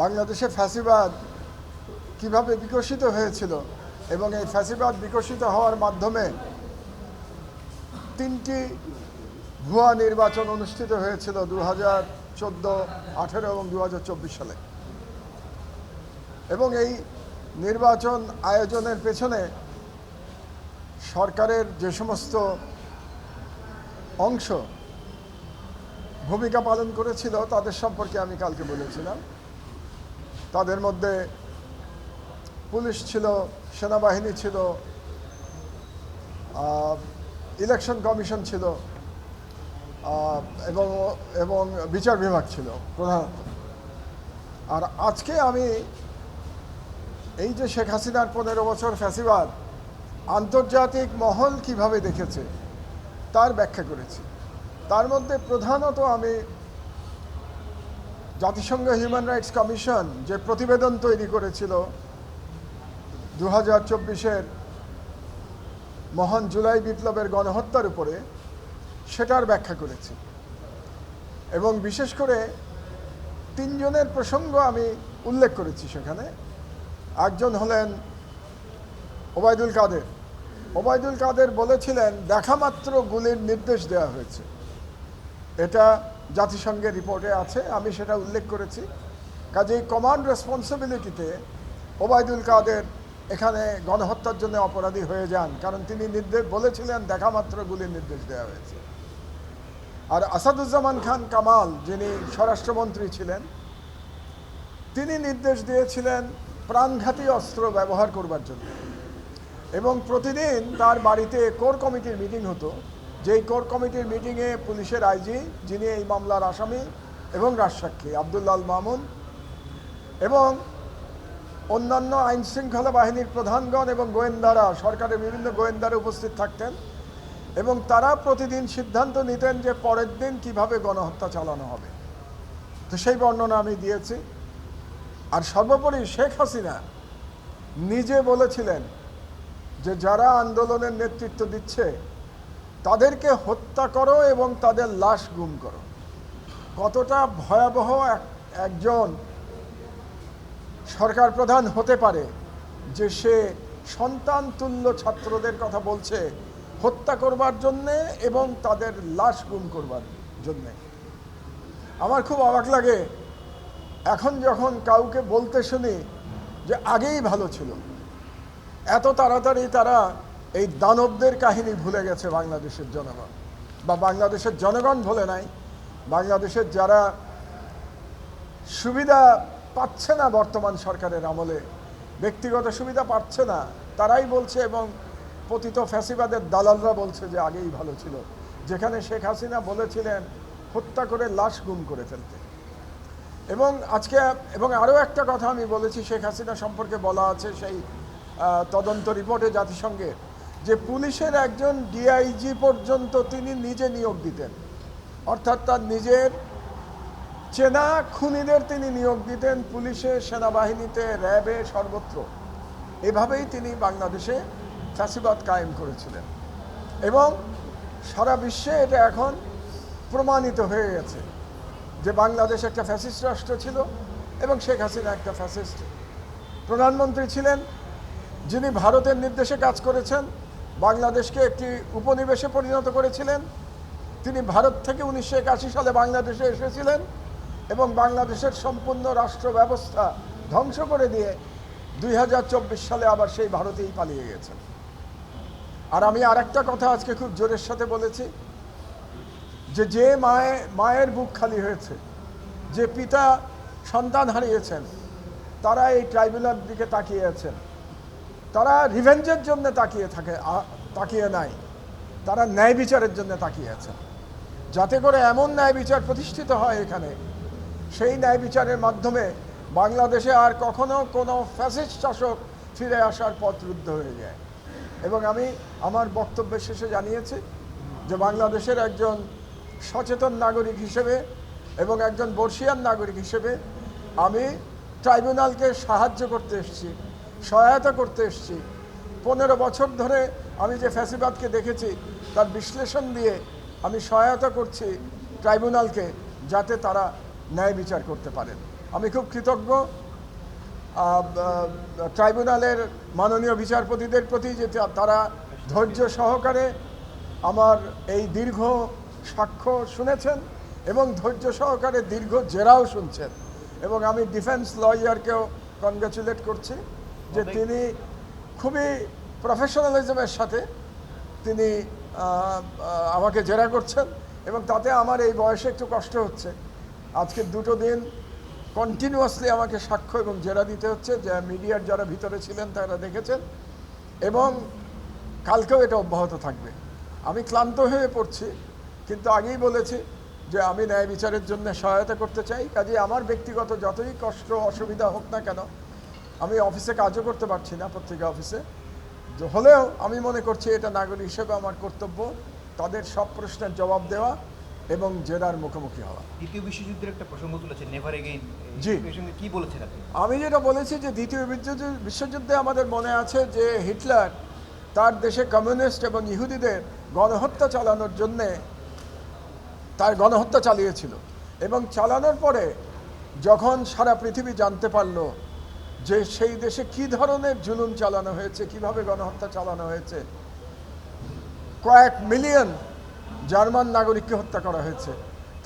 বাংলাদেশে ফ্যাসিবাদ কীভাবে বিকশিত হয়েছিল এবং এই ফ্যাসিবাদ বিকশিত হওয়ার মাধ্যমে তিনটি ভুয়া নির্বাচন অনুষ্ঠিত হয়েছিল দু হাজার চোদ্দ, আঠেরো এবং দু হাজার চব্বিশ সালে। এবং এই নির্বাচন আয়োজনের পেছনে সরকারের যে সমস্ত অংশ ভূমিকা পালন করেছিল, তাদের সম্পর্কে আমি কালকে বলেছিলাম। তাদের মধ্যে পুলিশ ছিল, সেনাবাহিনী ছিল ইলেকশন কমিশন ছিল এবং এবং বিচার বিভাগ ছিল প্রধানত আর আজকে আমি এই যে শেখ হাসিনার পনেরো বছর ফ্যাসিবাদ, আন্তর্জাতিক মহল কীভাবে দেখেছে, তার ব্যাখ্যা করেছি। তার মধ্যে প্রধানত আমি জাতিসংঘ হিউম্যান রাইটস কমিশন যে প্রতিবেদন তৈরি করেছিল দু হাজার চব্বিশের মহান জুলাই বিপ্লবের গণহত্যার উপরে, সেটার ব্যাখ্যা করেছি। এবং বিশেষ করে তিনজনের প্রসঙ্গ আমি উল্লেখ করেছি সেখানে। একজন হলেন ওবায়দুল কাদের। ওবায়দুল কাদের বলেছিলেন দেখামাত্র গুলির নির্দেশ দেওয়া হয়েছে। এটা জাতিসংঘের রিপোর্টে আছে, আমি সেটা উল্লেখ করেছি। কাজেই কমান্ড রেসপন্সিবিলিটিতে ওবায়দুল কাদের এখানে গণহত্যার জন্য অপরাধী হয়ে যান, কারণ তিনি নির্দেশ বলেছিলেন দেখামাত্র গুলির নির্দেশ দেওয়া হয়েছে। আর আসাদুজ্জামান খান কামাল, যিনি স্বরাষ্ট্রমন্ত্রী ছিলেন, তিনি নির্দেশ দিয়েছিলেন প্রাণঘাতী অস্ত্র ব্যবহার করবার জন্য। এবং প্রতিদিন তার বাড়িতে কোর কমিটির মিটিং হতো যেই কোর কমিটির মিটিংয়ে পুলিশের আইজি, যিনি এই মামলার আসামি এবং রাজসাক্ষী, আবদুল্লাল মামুন এবং অন্যান্য আইন শৃঙ্খলা বাহিনীর প্রধানগণ এবং গোয়েন্দারা, সরকারের বিভিন্ন গোয়েন্দারা উপস্থিত থাকতেন এবং তারা প্রতিদিন সিদ্ধান্ত নিতেন যে পরের দিন কীভাবে গণহত্যা চালানো হবে। তো সেই বর্ণনা আমি দিয়েছি। আর সর্বোপরি শেখ হাসিনা নিজে বলেছিলেন যে যারা আন্দোলনের নেতৃত্ব দিচ্ছে তাদেরকে হত্যা করো এবং তাদের লাশ গুম করো। কতটা ভয়াবহ এক- একজন সরকার প্রধান হতে পারে যে সে সন্তান তুল্য ছাত্রদের কথা বলছে, হত্যা করবার জন্যে এবং তাদের লাশ গুম করবার জন্যে। আমার খুব অবাক লাগে, এখন যখন কাউকে বলতে শুনি যে আগেই ভালো ছিল, এত তাড়াতাড়ি তারা এই দানবদের কাহিনী ভুলে গেছে বাংলাদেশের জনগণ। বা বাংলাদেশের জনগণ ভুলে নাই। বাংলাদেশের যারা সুবিধা পাচ্ছে না বর্তমান সরকারের আমলে, ব্যক্তিগত সুবিধা পাচ্ছে না, তারাই বলছে এবং পতিত ফ্যাসিবাদের দালালরা বলছে যে আগেই ভালো ছিল। যেখানে শেখ হাসিনা বলেছিলেন, হত্যা করে লাশ গুম করে ফেলতে। এবং আজকে, এবং আরও একটা কথা আমি বলেছি, শেখ হাসিনা সম্পর্কে বলা আছে সেই তদন্ত রিপোর্টে জাতিসংঘের যে পুলিশের একজন ডিআইজি পর্যন্ত তিনি নিজে নিয়োগ দিতেন। অর্থাৎ তার নিজের চেনা খুনিদের তিনি নিয়োগ দিতেন পুলিশে, সেনাবাহিনীতে, র্যাবে সর্বত্র। এভাবেই তিনি বাংলাদেশে ফ্যাসিবাদ কায়েম করেছিলেন। এবং সারা বিশ্বে এটা এখন প্রমাণিত হয়ে গেছে যে বাংলাদেশ একটা ফ্যাসিস্ট রাষ্ট্র ছিল এবং শেখ হাসিনা একটা ফ্যাসিস্ট। প্রধানমন্ত্রী ছিলেন যিনি ভারতের নির্দেশে কাজ করেছেন। বাংলাদেশকে একটি উপনিবেশে পরিণত করেছিলেন। তিনি ভারত থেকে উনিশশো একাশি সালে বাংলাদেশে এসেছিলেন এবং বাংলাদেশের সম্পূর্ণ রাষ্ট্র ব্যবস্থা ধ্বংস করে দিয়ে দুই হাজার চব্বিশ সালে আবার সেই ভারতেই পালিয়ে গেছেন। আর আমি আর একটা কথা আজকে খুব জোরের সাথে বলেছি, যে যে মায়ে, মায়ের বুক খালি হয়েছে, যে পিতা সন্তান হারিয়েছেন, তারা এই ট্রাইব্যুনাল দিকে তাকিয়ে আছেন। তারা রিভেঞ্জের জন্য তাকিয়ে থাকে তাকিয়ে নাই। তারা ন্যায় বিচারের জন্য তাকিয়ে আছে। যাতে করে এমন ন্যায় বিচার প্রতিষ্ঠিত হয় এখানে। সেই ন্যায় বিচারের মাধ্যমে বাংলাদেশে আর কখনো কোনো ফ্যাসিস্ট শাসক ফিরে আসার পথ রুদ্ধ হয়ে যায়। এবং আমি আমার বক্তব্যের শেষে জানিয়েছি যে বাংলাদেশের একজন সচেতন নাগরিক হিসেবে এবং একজন বর্ষিয়ান নাগরিক হিসেবে আমি ট্রাইব্যুনালকে সাহায্য করতে এসেছি। সহায়তা করতে এসেছি। পনেরো বছর ধরে আমি যে ফ্যাসিবাদকে দেখেছি, তার বিশ্লেষণ দিয়ে আমি সহায়তা করছি ট্রাইব্যুনালকে যাতে তারা ন্যায় বিচার করতে পারেন আমি খুব কৃতজ্ঞ। ট্রাইব্যুনালের মাননীয় বিচারপতিদের প্রতি যে তারা ধৈর্য সহকারে আমার এই দীর্ঘ সাক্ষ্য শুনেছেন এবং ধৈর্য সহকারে দীর্ঘ জেরাও শুনছেন এবং আমি ডিফেন্স লয়ারকেও কনগ্রাচুলেট করছি। যে তিনি খুবই প্রফেশনালিজমের সাথে তিনি আমাকে জেরা করছেন এবং তাতে আমার এই বয়সে একটু কষ্ট হচ্ছে। আজকে দুটো দিন কন্টিনিউয়াসলি আমাকে সাক্ষ্য এবং জেরা দিতে হচ্ছে যে মিডিয়ার যারা ভিতরে ছিলেন তারা দেখেছেন এবং কালকেও এটা অব্যাহত থাকবে। আমি ক্লান্ত হয়ে পড়ছি কিন্তু আগেই বলেছি যে আমি ন্যায় বিচারের জন্য সহায়তা করতে চাই। কাজে আমার ব্যক্তিগত যতই কষ্ট অসুবিধা হোক না কেন আমি অফিসে কাজও করতে পারছি না পত্রিকা অফিসে। হলেও আমি মনে করছি এটা নাগরিক হিসেবে আমার কর্তব্য তাদের সব প্রশ্নের জবাব দেওয়া এবং জেরার মুখোমুখি হওয়া। দ্বিতীয় বিশ্বযুদ্ধের একটা প্রসঙ্গ তুলেছেন নেভার এগেইন জি। কি বলেছেন আপনি? আমি যেটা বলেছি যে দ্বিতীয় বিশ্বযুদ্ধ- বিশ্বযুদ্ধে আমাদের মনে আছে যে হিটলার তার দেশে কমিউনিস্ট এবং ইহুদিদের গণহত্যা চালানোর জন্যে তার গণহত্যা চালিয়েছিল। এবং চালানোর পরে যখন সারা পৃথিবী জানতে পারল যে সেই দেশে কি ধরনের জুলুম চালানো হয়েছে, কীভাবে গণহত্যা চালানো হয়েছে? কয়েক মিলিয়ন জার্মান নাগরিককে হত্যা করা হয়েছে।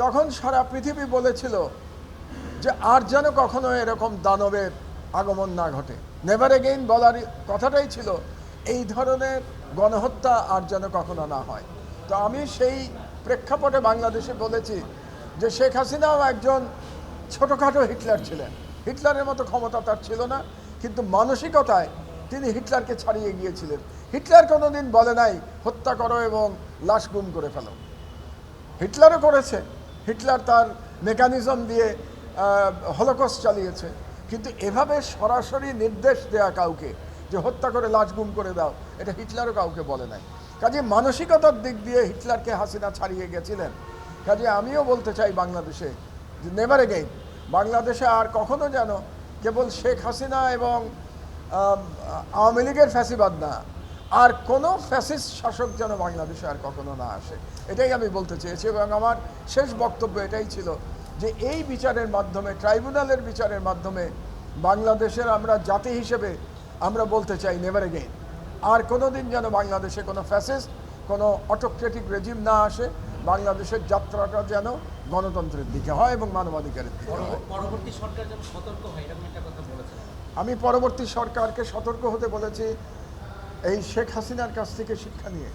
তখন সারা পৃথিবী বলেছিল যে আর যেন কখনো এরকম দানবের আগমন না ঘটে। নেভার এগেইন বলার কথাটাই ছিল, এই ধরনের গণহত্যা আর যেন কখনো না হয়। তো আমি সেই প্রেক্ষাপটে বাংলাদেশে বলেছি যে শেখ হাসিনাও একজন ছোটোখাটো হিটলার ছিলেন। হিটলারের মতো ক্ষমতা তার ছিল না, কিন্তু মানসিকতায় তিনি হিটলারকে ছাড়িয়ে গিয়েছিলেন। হিটলার কোনোদিন বলে নাই, হত্যা করো এবং লাশ গুম করে ফেলো। হিটলারও করেছে। হিটলার তার মেকানিজম দিয়ে হলকস চালিয়েছে। কিন্তু এভাবে সরাসরি নির্দেশ দেয়া কাউকে যে হত্যা করে লাশ গুম করে দাও, এটা হিটলারও কাউকে বলে নাই। কাজে মানসিকতার দিক দিয়ে হিটলারকে হাসিনা ছাড়িয়ে গেছিলেন। কাজে আমিও বলতে চাই বাংলাদেশে যে নেভার এগেইন বাংলাদেশে আর কখনো যেন কেবল শেখ হাসিনা এবং আওয়ামী লীগের ফ্যাসিবাদ না, আর কোনো ফ্যাসিস্ট শাসক যেন বাংলাদেশে আর কখনো না আসে। এটাই আমি বলতে চেয়েছি এবং আমার শেষ বক্তব্য এটাই ছিল যে এই বিচারের মাধ্যমে, ট্রাইব্যুনালের বিচারের মাধ্যমে বাংলাদেশের আমরা জাতি হিসেবে আমরা বলতে চাই নেভার এগেইন আর কোনো দিন যেন বাংলাদেশে কোনো ফ্যাসিস্ট, কোনো অটোক্রেটিক রেজিম না আসে বাংলাদেশের যাত্রাটা যেন গণতন্ত্রের দিকে হয় এবং মানবাধিকারের দিকে হয়। পরবর্তী সরকার যেন সতর্ক হয় এরকম একটা কথা বলেছেন। আমি পরবর্তী সরকারকে সতর্ক হতে বলেছি এই শেখ হাসিনার কাছ থেকে শিক্ষা নিয়ে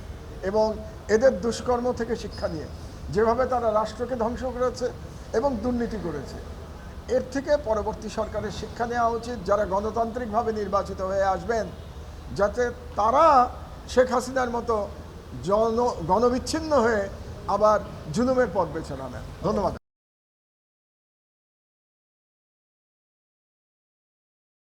এবং এদের দুষ্কর্ম থেকে শিক্ষা নিয়ে যেভাবে তারা রাষ্ট্রকে ধ্বংস করেছে এবং দুর্নীতি করেছে। এর থেকে পরবর্তী সরকারের শিক্ষা নেওয়া উচিত। যারা গণতান্ত্রিকভাবে নির্বাচিত হয়ে আসবেন যাতে তারা শেখ হাসিনার মতো জন গণবিচ্ছিন্ন হয়ে আবার জুলুমের পথ বেছে না নেন ধন্যবাদ।